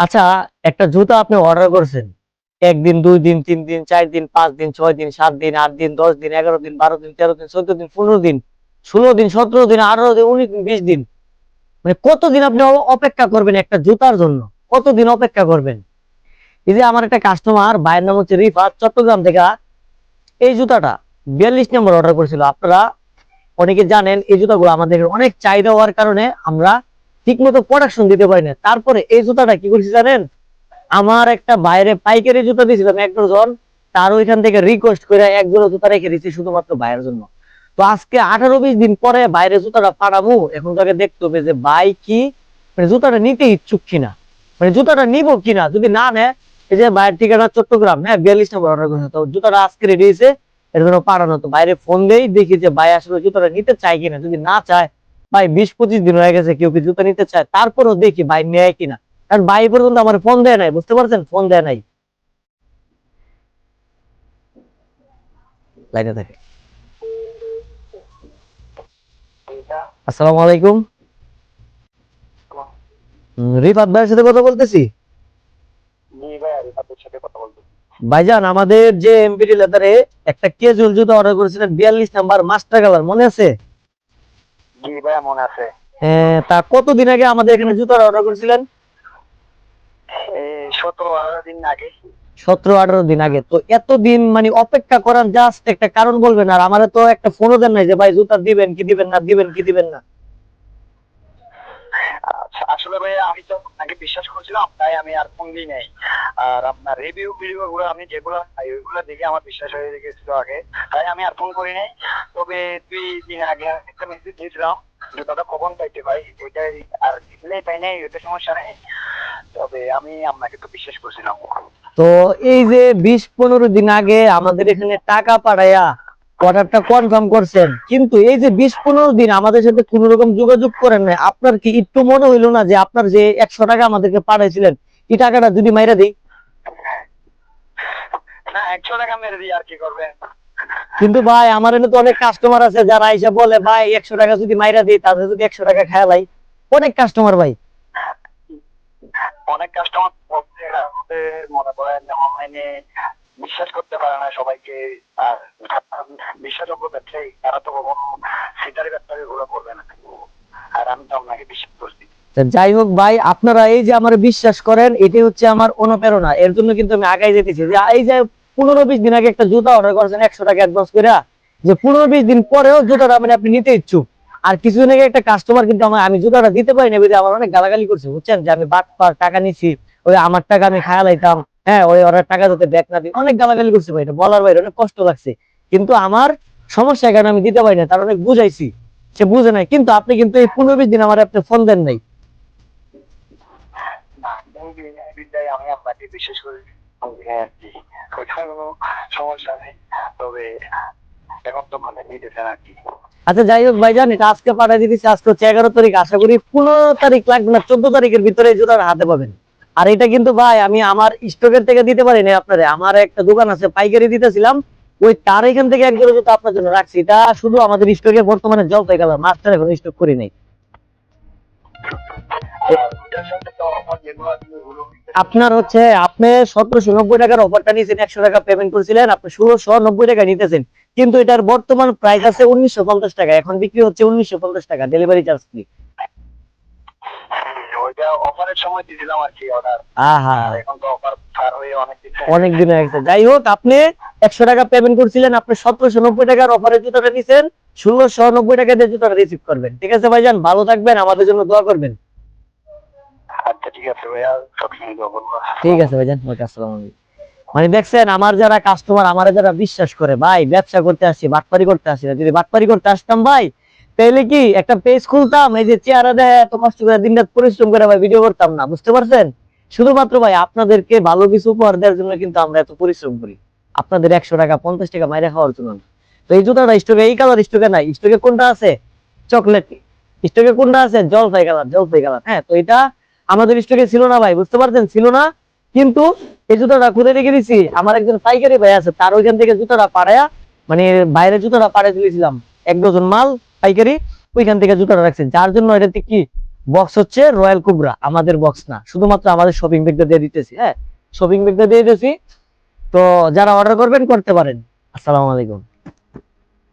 আচ্ছা একটা জুতা আপনি অর্ডার করছেন। একদিন, দুই দিন, তিন দিন, চার দিন, পাঁচ দিন, ছয় দিন, সাত দিন, আট দিন, দশ দিন, এগারো দিন, বারো দিন, তেরো দিন, চোদ্দ দিন, পনেরো দিন, ষোলো দিন, সতেরো দিন, আঠারো দিন, উনিশ দিন, বিশ দিন। মানে কতদিন আপনি অপেক্ষা করবেন একটা জুতার জন্য? কতদিন অপেক্ষা করবেন? এই যে আমার একটা কাস্টমার ভাইয়ের নাম হচ্ছে রিফাত, চট্টগ্রাম থেকে এই জুতাটা বিয়াল্লিশ নম্বর অর্ডার করেছিল। আপনারা অনেকে জানেন, এই জুতাগুলো আমাদের অনেক চাহিদা হওয়ার কারণে আমরা ঠিকমতো প্রোডাকশন দিতে পারি না। তারপরে এই জুতাটা কি করছি জানেন? আমার একটা বাইরে পাইকারি জুতা দিয়েছিলাম এক ডজন তার ওইখান থেকে রিকোয়েস্ট করে এক জোড়া জুতা রেখে দিচ্ছি শুধুমাত্র বাইরের জন্য। তো আজকে আঠারো বিশ দিন পরে বাইরে জুতাটা পাঠাবো, এখন তাকে দেখতে হবে যে বাই কি মানে জুতাটা নিতে ইচ্ছুক কিনা। মানে জুতাটা নিব কিনা, যদি না নেয়, এই যে বাইরের ঠিকানা চট্টগ্রাম হ্যাঁ বিয়াল্লিশ নম্বর অর্ডার করেছে। তো জুতাটা আজকে রেডি হয়েছে, এর জন্য পাঠানো। তো বাইরে ফোন দেই, দেখি যে ভাই আসলে জুতাটা নিতে চায় কিনা। যদি না চায় ভাই বিশ পঁচিশ দিন হয়ে গেছে কেউ কি জুতা নিতে চায়? তারপরেও দেখি ভাই নেয় কিনা। কারণ ভাই পর্যন্ত আমার ফোন দেয় নাই বুঝতে পারছেন? ফোন দেয় নাই। লাইনে থাকে আসসালামু আলাইকুম। রিফাত ভাইয়ের সাথে কথা বলতেছি? ভাইজান আমাদের যে এমপিডি লেদারে একটা কেজুয়াল জুতো অর্ডার করেছিলেন বিয়াল্লিশ নাম্বার মাস্টার কালার মনে আছে? জি ভাই মনে আছে। হ্যাঁ, তা কতদিন আগে আমাদের এখানে জুতো অর্ডার করেছিলেন? সতেরো আঠারো দিন আগে। সতেরো আঠারো দিন আগে। তো এতদিন মানে অপেক্ষা করার জাস্ট একটা কারণ বলবেন আর আমার তো একটা ফোনও দেন নাই যে ভাই জুতা দিবেন কি দিবেন না দিবেন কি দিবেন না? আসলে ভাই, আমি তো আপনাকে বিশ্বাস করছিলাম, তাই আমি আর ফোন দিই নাই। আর আপনার রিভিউ ভিডিও গুলো, আমি যেগুলো ওইগুলো দেখে আমার বিশ্বাস হয়ে গেছিল আগে। তাই আমি আর ফোন করি নাই তবে দুই দিন আগে একটা মেসেজ দিয়েছিলাম জুতাটা কখন পাইতে ভাই? ওইটাই আর দিলে পাই নাই, ওইটা সমস্যা নেই। তবে আমি আপনাকে তো বিশ্বাস করছিলাম। তো এই যে বিশ পনেরো দিন আগে আমাদের এখানে টাকা পাঠাইয়া অর্ডারটা কনফার্ম করছেন। কিন্তু এই যে বিশ পনেরো দিন আমাদের সাথে কোন রকম যোগাযোগ করেন নাই আপনার কি একটু মনে হইল না যে আপনার যে একশো টাকা আমাদেরকে পাঠাইছিলেন এই টাকাটা যদি মাইরা দিই? না কিন্তু ভাই আমার তো অনেক কাস্টমার আছে যারা এসে বলে ভাই একশো টাকা যদি মাইরা দিই তাদের যদি একশো টাকা খেয়ালাই অনেক কাস্টমার ভাই। অনেক কাস্টমার মনে করেন বিশ্বাস করতে পারে না সবাইকে। আর বিশ্বাসযোগ্য ব্যবসায়ী, তারা তো কখনো সেটারই ব্যবসা গুলো করবে না। আর আমি তো আপনাকে বিশ্বাস করছি। যাই হোক ভাই, আপনারা এই যে আমার বিশ্বাস করেন এটি হচ্ছে আমার অনুপ্রেরণা। এর জন্য কিন্তু আমি আগাই যেতেছি। যে এই যে পনেরো বিশ দিন আগে একটা জুতা অর্ডার করেছেন, একশো টাকা অ্যাডভান্স করে, যে পনেরো বিশ দিন পরেও জুতাটা মানে আপনি নিতে ইচ্ছুক। আর কিছুদিন আগে একটা কাস্টমার কিন্তু আমার আমি জুতাটা দিতে পারি না আমার অনেক গালাগালি করছে, বুঝছেন? যে আমি বাট টাকা নিছি, ওই আমার টাকা আমি খায়া লাইতাম। হ্যাঁ ওই ওরা টাকা যাতে ব্যাক না অনেক গালাগালি করছে ভাই, এটা বলার বাইরে, অনেক কষ্ট লাগছে। কিন্তু আমার সমস্যা কারণে আমি দিতে পারি না, তার অনেক বুঝাইছি, সে বুঝে নাই। কিন্তু আপনি কিন্তু এই পনেরো বিশ দিন আমার আপনি ফোন দেন নাই। আচ্ছা যাই হোক ভাইজান এটা আজকে পাঠিয়ে দিতেছি, আজকে এগারো তারিখ। আশা করি পনেরো তারিখ লাগবে না, চোদ্দ তারিখের ভিতরে জুতাটা হাতে পাবেন। আর এটা কিন্তু ভাই, আমি আমার স্টকের থেকে দিতে পারি না আপনারে। আমার একটা দোকান আছে, পাইকারি দিতেছিলাম। ওই তার এখান থেকে এক জোড়া আপনার জন্য রাখছি। এটা শুধু আমাদের স্টকে বর্তমানে জল হয়ে গেল, মাস্টার এখন স্টক করি নাই। আপনার হচ্ছে, আপনি সতেরোশো নব্বই টাকার অফারটা নিয়েছেন, একশো টাকা পেমেন্ট করেছিলেন, আপনি ষোলোশো নব্বই টাকা নিতেছেন। কিন্তু এটার বর্তমান প্রাইস আছে উনিশশো পঞ্চাশ টাকা, এখন বিক্রি হচ্ছে উনিশশো পঞ্চাশ টাকা ডেলিভারি চার্জ ফ্রি ওইটা অফারের সময় দিয়েছিলাম আর কি অর্ডার আহা। এখন তো অফার পার হয়ে অনেক দিন অনেক দিন হয়ে গেছে। যাই হোক আপনি একশো টাকা পেমেন্ট করছিলেন আপনি সতেরোশো নব্বই টাকার অফারের জুতাটা নিছেন ষোলোশো নব্বই টাকা দিয়ে জুতাটা রিসিভ করবেন। ঠিক আছে ভাইজান ভালো থাকবেন আমাদের জন্য দোয়া করবেন। আচ্ছা ঠিক আছে ভাইয়া সবসময় তো বলব ঠিক আছে ভাইজান ওকে আসসালামু আলাইকুম। মানে দেখছেন আমার যারা কাস্টমার আমার যারা বিশ্বাস করে ভাই ব্যবসা করতে আসছি বাটপারি করতে আসছি না। যদি বাটপারি করতে আসতাম ভাই তাহলে কি, একটা পেজ খুলতাম, এই যে চেহারা দেয় এত কষ্ট দিন রাত পরিশ্রম করে ভাই ভিডিও করতাম না, বুঝতে পারছেন? শুধুমাত্র ভাই আপনাদেরকে ভালো কিছু উপহার দেওয়ার জন্য কিন্তু আমরা এত পরিশ্রম করি। আপনাদের একশো টাকা, পঞ্চাশ টাকা মাইরে খাওয়ার জন্য তো এই জুতাটা স্টকে এই কালার স্টকে নাই। স্টকে কোনটা আছে? চকলেট স্টকে কোনটা আছে? জলপাই কালার জলপাই কালার হ্যাঁ তো এটা আমাদের স্টকে ছিল না ভাই, বুঝতে পারছেন? ছিল না। কিন্তু এই জুতাটা খুলে রেখে দিছি। আমার একজন পাইকারি ভাই আছে, তার ওইখান থেকে জুতাটা পাড়ায়া মানে বাইরে জুতাটা পাড়ে দিয়েছিলাম এক ডজন মাল পাইকারি ওইখান থেকে জুতাটা রাখছেন। যার জন্য এটাতে কি? বক্স হচ্ছে রয়্যাল কুবরা আমাদের বক্স না। শুধুমাত্র আমাদের শপিং ব্যাগটা দিয়ে দিতেছি হ্যাঁ? শপিং ব্যাগটা দিয়ে দিতেছি। তো যারা অর্ডার করবেন, করতে পারেন। আসসালামু আলাইকুম।